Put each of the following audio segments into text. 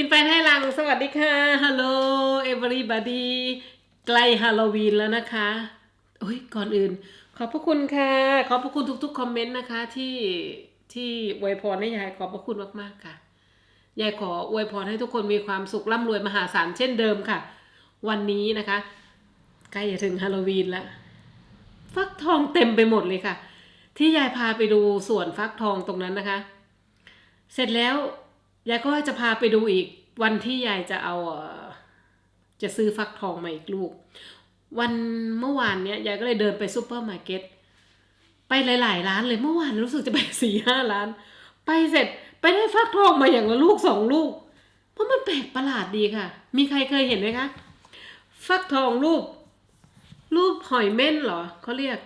กินไปให้ลังสวัสดีค่ะ ฮัลโหล everybody ใกล้ฮาโลวีนแล้วนะคะโอ้ยก่อนอื่น ขอบพระคุณค่ะ ขอบพระคุณทุกๆคอมเมนต์นะคะที่ที่อวยพรให้ยายขอบพระคุณมากๆค่ะ ยายขออวยพรให้ทุกคนมีความสุขร่ำรวยมหาศาลเช่นเดิมค่ะ วันนี้นะคะ ใกล้จะถึงฮาโลวีนแล้ว ฟักทองเต็มไปหมดเลยค่ะ ที่ยายพาไปดูสวนฟักทองตรงนั้นนะคะ เสร็จแล้ว ยายก็จะพาไปดูอีกวันที่ยายจะเอาจะซื้อฟักทองมาอีกลูก วันเมื่อวานเนี้ยยายก็เลยเดินไปซูเปอร์มาร์เก็ตไปหลาย ๆ ร้านเลยเมื่อวานรู้สึกจะไปสี่ห้าร้าน ไปเสร็จไปได้ฟักทองมาอย่างละลูกสองลูก เพราะมันแปลกประหลาดดีค่ะ มีใครเคยเห็นไหมคะฟักทองรูป รูปหอยเม่นเหรอเขาเรียก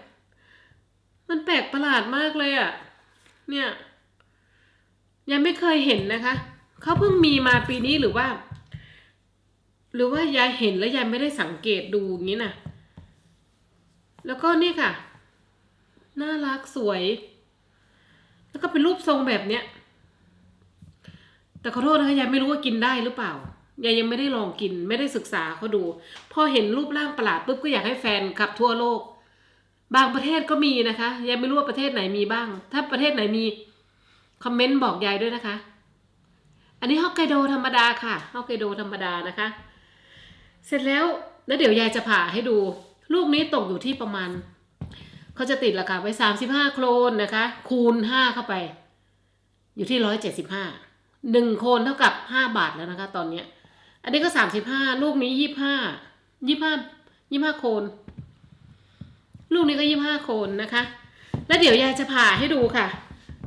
มันแปลกประหลาดมากเลยอะ่ะ เนี่ยยังไม่เคยเห็นนะคะ เขาเพิ่งมีมาปีนี้หรือว่า หรือว่ายายเห็นแล้วยายไม่ได้สังเกตดูอย่างนี้นะแล้วก็นี่ค่ะ น่ารักสวย แล้วก็เป็นรูปทรงแบบเนี้ย แต่ขอโทษนะคะยายไม่รู้ว่ากินได้หรือเปล่ายายยังไม่ได้ลองกินไม่ได้ศึกษาเขาดู พอเห็นรูปร่างประหลาดปุ๊บก็อยากให้แฟนขับทั่วโลก บางประเทศก็มีนะคะยายไม่รู้ว่าประเทศไหนมีบ้าง ถ้าประเทศไหนมีคอมเมนต์บอกยายด้วยนะคะ อันนี้ฮอกไกโดธรรมดาค่ะฮอกไกโดธรรมดานะคะ เสร็จแล้วแล้วเดี๋ยวยายจะผ่าให้ดู ลูกนี้ตกอยู่ที่ประมาณเขาจะติดราคาไว้สามสิบห้าโครนนะคะ คูณห้าเข้าไป อยู่ที่ร้อยเจ็ดสิบห้าหนึ่งโครนเท่ากับห้าบาทแล้วนะคะ ตอนเนี้ย อันนี้ก็สามสิบห้าลูกนี้ยี่ห้ายี่ห้ายี่ห้าโครนลูกนี้ก็ยี่ห้าโครนนะคะ แล้วเดี๋ยวยายจะผ่าให้ดูค่ะ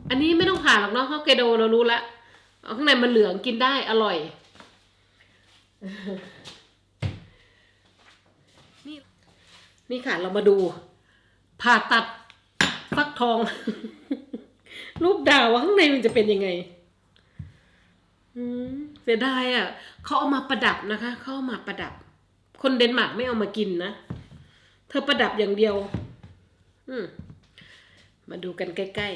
อันนี้ไม่ต้องผ่าหรอกเนาะฮอกไกโดเรารู้ละ เอาข้างในมันเหลืองกินได้อร่อย นี่นี่ค่ะเรามาดู ผ่าตัดฟักทอง รูปดาวว่าข้างในมันจะเป็นยังไงอืมเสียดายอะเขาเอามาประดับนะคะเขาเอามาประดับ คนเดนมาร์กไม่เอามากินนะ เธอประดับอย่างเดียว อืมมาดูกันใกล้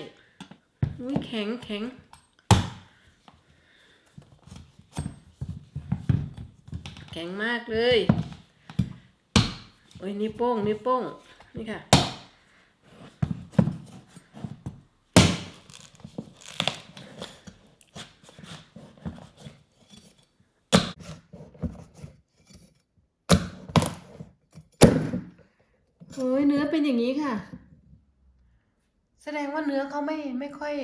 ๆอุ้ยแข็งแข็ง แข็งมากเลยโอ้ยนิ้วโป้งนิ้วโป้งนี่ค่ะ เฮ้ยเนื้อเป็นอย่างนี้ค่ะ แสดงว่าเนื้อเขาไม่ไม่ค่อย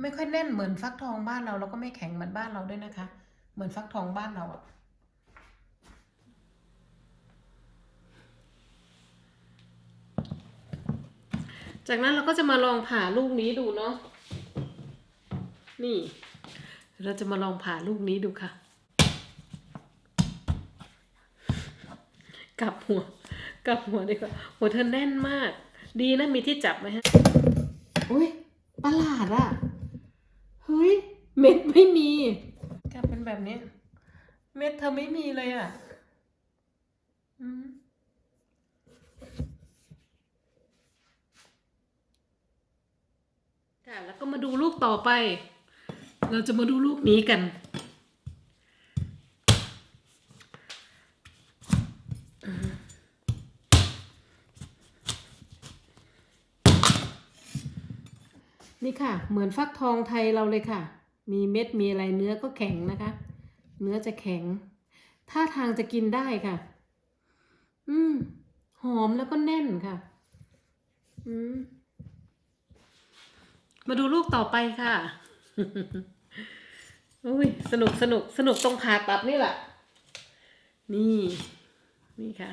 ไม่ค่อยแน่นเหมือนฟักทองบ้านเรา แล้วก็ไม่แข็งเหมือนบ้านเราด้วยนะคะ เหมือนฟักทองบ้านเราอะ จากนั้นเราก็จะมาลองผ่าลูกนี้ดูเนาะ นี่ เราจะมาลองผ่าลูกนี้ดูค่ะ กลับหัว กลับหัวดีกว่าหัวเธอแน่นมาก ดีนะมีที่จับไหมฮะ อุ้ยประหลาดอะเฮ้ย เม็ดไม่มี กลับเป็นแบบนี้ เม็ดเธอไม่มีเลยอะอืม ค่ะแล้วก็มาดูลูกต่อไป เราจะมาดูลูกนี้กัน นี่ค่ะ เหมือนฟักทองไทยเราเลยค่ะ มีเม็ดมีอะไรเนื้อก็แข็งนะคะ เนื้อจะแข็งท่าทางจะกินได้ค่ะ อืม หอมแล้วก็แน่นค่ะ อืม มาดูลูกต่อไปค่ะอุ้ยสนุกสนุกสนุกตรงผ่าตัดนี่แหละ นี่ นี่ค่ะ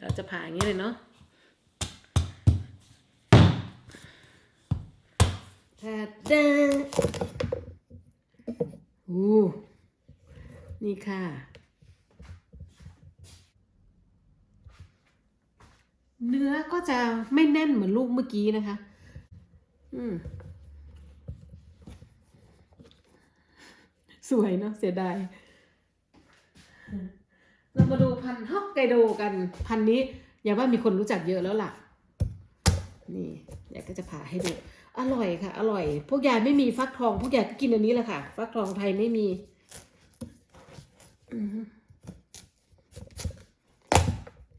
เราจะผ่าอย่างนี้เลยเนาะแทดเดอู้นี่ค่ะ เนื้อก็จะไม่แน่นเหมือนลูกเมื่อกี้นะคะ อืม สวยเนาะเสียดาย เรามาดูพันธุ์ฮอกไกโดกัน พันธุ์นี้ อย่าว่ามีคนรู้จักเยอะแล้วล่ะ นี่ อยากก็จะผ่าให้ดู อร่อยค่ะ อร่อย พวกยายไม่มีฟักทอง พวกยายก็กินอันนี้แหละค่ะ ฟักทองไทยไม่มี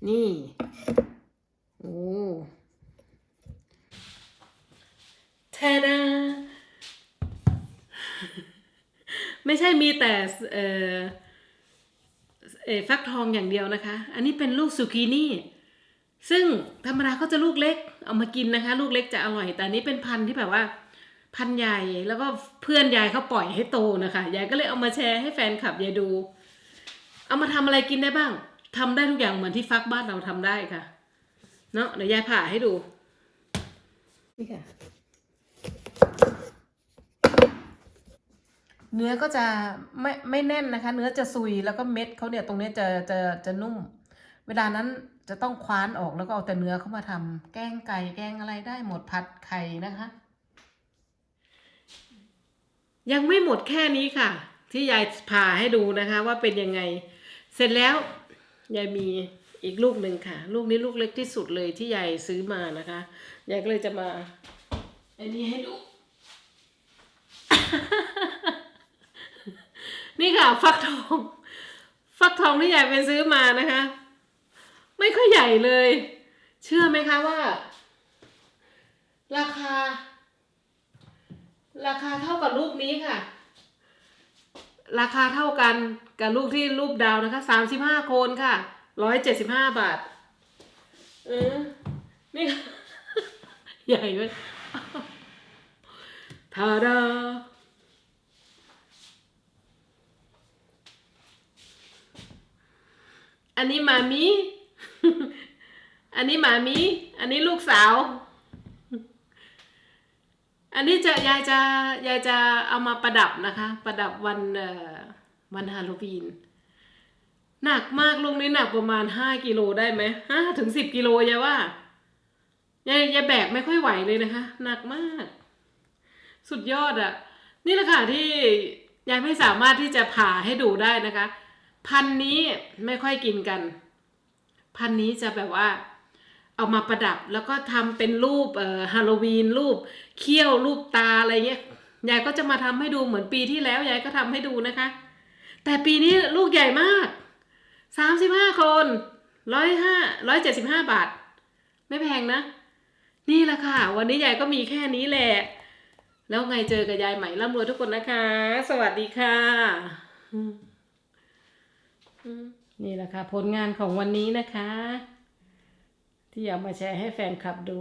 นี่ โอ้ ทาดาไม่ใช่มีแต่เออเอฟักทองอย่างเดียวนะคะ อันนี้เป็นลูกซูกินี่ ซึ่งธรรมดาเขาจะลูกเล็กเอามากินนะคะ ลูกเล็กจะอร่อย แต่อันนี้เป็นพันธุ์ที่แบบว่า พันธุ์ใหญ่แล้วก็เพื่อนยายเขาปล่อยให้โตนะคะ ยายก็เลยเอามาแชร์ให้แฟนคลับยายดู เอามาทำอะไรกินได้บ้างทำได้ทุกอย่างเหมือนที่ฟักบ้านเราทำได้ค่ะ เนาะเดี๋ยวยายผ่าให้ดู นี่ค่ะ เนื้อก็จะไม่ไม่แน่นนะคะ เนื้อจะซุยแล้วก็เม็ดเขาเนี่ยตรงนี้จะจะจะนุ่ม เวลานั้นจะต้องคว้านออกแล้วก็เอาแต่เนื้อเข้ามาทำแกงไก่แกงอะไรได้หมดผัดไข่นะคะ ยังไม่หมดแค่นี้ค่ะ ที่ยายผ่าให้ดูนะคะ ว่าเป็นยังไง เสร็จแล้วยายมีอีกลูกหนึ่งค่ะ ลูกนี้ลูกเล็กที่สุดเลยที่ยายซื้อมานะคะยายก็เลยจะมาอันนี้ให้ดู นี่ค่ะ ฟักทอง ฟักทองที่ยายไปซื้อมานะคะ ไม่ค่อยใหญ่เลย เชื่อไหมคะว่า ราคา ราคาเท่ากับลูกนี้ค่ะ ราคาเท่ากันกับลูกที่รูปดาวนะคะสามสิบห้าโคนค่ะร้อยเจ็ดสิบห้าบาทเออนี่ใหญ่ไหมทาดา อันนี้หมามี อันนี้หมามี อันนี้ลูกสาว อันนี้จะยายจะยายจะเอามาประดับนะคะ ประดับวันวันฮาโลวีน หนักมากลูกนี้หนักประมาณห้ากิโลได้ไหมห้าถึงสิบกิโลยายว่ายายยายแบกไม่ค่อยไหวเลยนะคะ หนักมาก สุดยอดอะ นี่แหละค่ะที่ยายไม่สามารถที่จะผ่าให้ดูได้นะคะ พันนี้ไม่ค่อยกินกัน พันนี้จะแบบว่าเอามาประดับแล้วก็ทำเป็นรูปเอ่อฮาโลวีนรูปเขี้ยวรูปตาอะไรเงี้ยยายก็จะมาทำให้ดูเหมือนปีที่แล้วยายก็ทำให้ดูนะคะ แต่ปีนี้ลูกใหญ่มากสามสิบห้าคนร้อยห้าร้อยเจ็ดสิบห้าบาท ไม่แพงนะ นี่แหละค่ะ วันนี้ยายก็มีแค่นี้แหละ แล้วไงเจอกับยายใหม่ร่ำรวยทุกคนนะคะ สวัสดีค่ะ นี่แหละค่ะ ผลงานของวันนี้นะคะ ที่เอามาแชร์ให้แฟนคลับดู